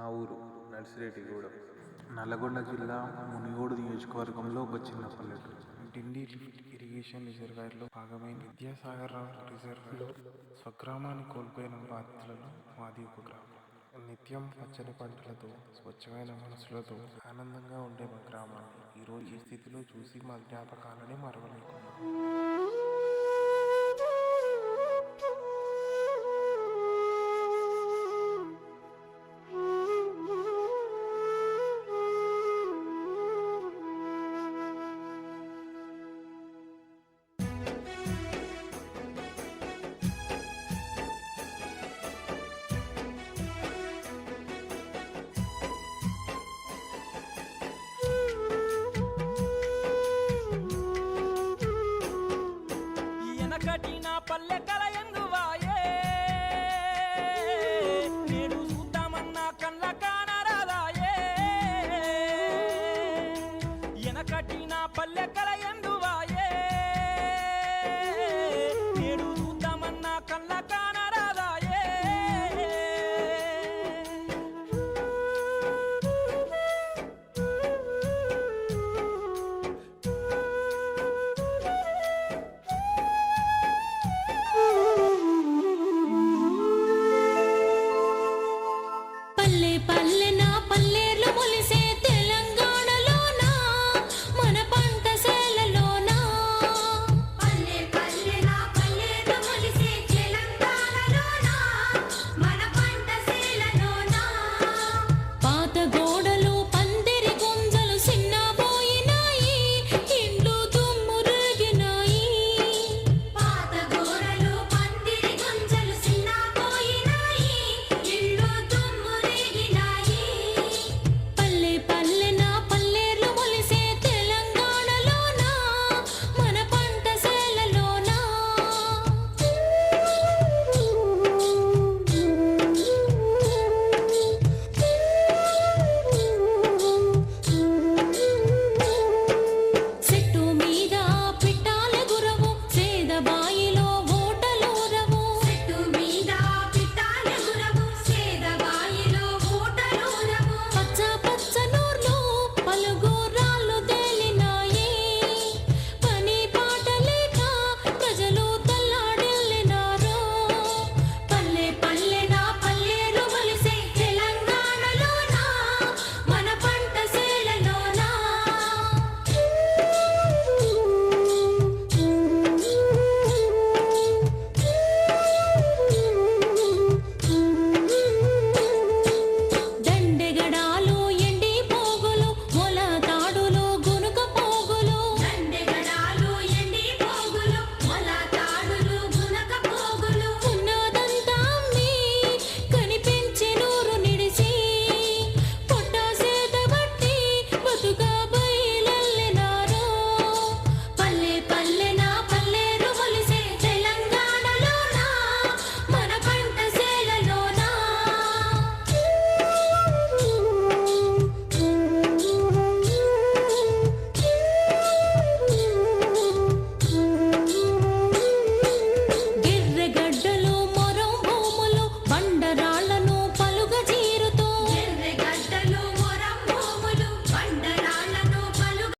మా ఊరు నర్సిరెడ్డిగూడెం. నల్లగొండ జిల్లా మునిగోడు నియోజకవర్గంలో ఒక చిన్న పల్లెటూరు. డిండి లిఫ్ట్ ఇరిగేషన్ రిజర్వాయర్లో భాగమైన విద్యాసాగర్ రావు రిజర్వాయర్లో స్వగ్రామాన్ని కోల్పోయిన బాధితులలో మాది ఒక గ్రామం. నిత్యం పచ్చని పంటలతో స్వచ్ఛమైన మనసులతో ఆనందంగా ఉండే మా గ్రామాన్ని ఈరోజు ఈ స్థితిలో చూసి మా జ్ఞాపకాలని మరవలేకున్నాం. cutting.